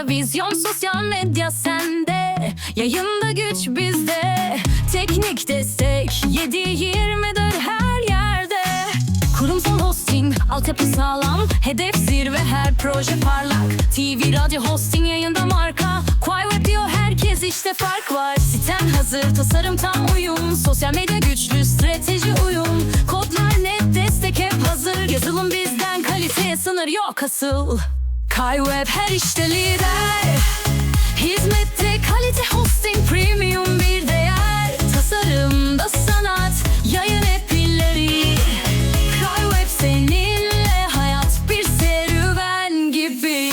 Aslında vizyon sosyal medya sende. Yayında güç bizde. Teknik destek 7-24 her yerde. Kurumsal hosting, altyapı sağlam. Hedef zirve her proje parlak. TV, radyo, hosting yayında marka. Quay diyor herkes işte fark var. Sitem hazır, tasarım tam uyum. Sosyal medya güçlü, strateji uyum. Kodlar net, destek hep hazır. Yazılım bizden, kaliteye sınır yok asıl Kayweb her işte lider. Hizmette kalite hosting premium bir değer. Tasarımda sanat yayın epilleri Kayweb seninle hayat bir serüven gibi.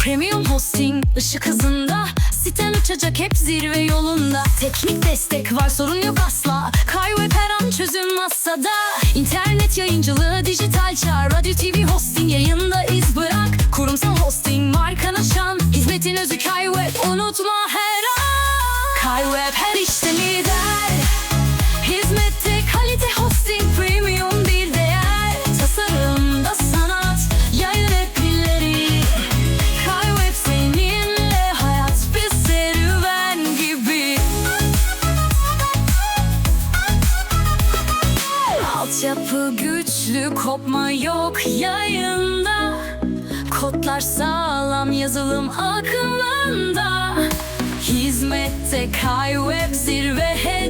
Premium hosting ışık hızında. Siten uçacak hep zirve yolunda. Teknik destek var sorun yok asla. Kayweb her an çözüm masada. İnternet yayıncılığı dijital çağ. Radyo TV hosting yayında iz bırak Kurumsal hosting markana şan Hizmetin özü Kayweb unutma her an. Kayweb her işte lider. Hizmette Altyapı güçlü kopma yok yayında. Kodlar sağlam yazılım akımında. Hizmette Kayweb zirve hedefimiz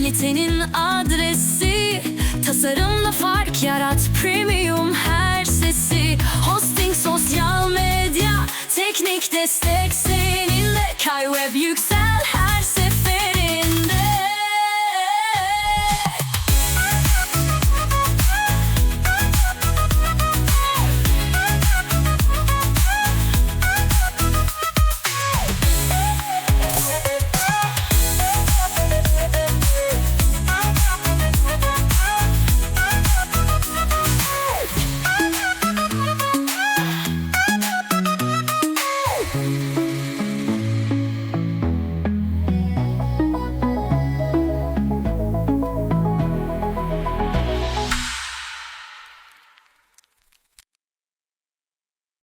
Kalitenin adresi. Tasarımla fark yarat Premium her sesi. Hosting sosyal medya Teknik destek. Seninle KayWeb yüksel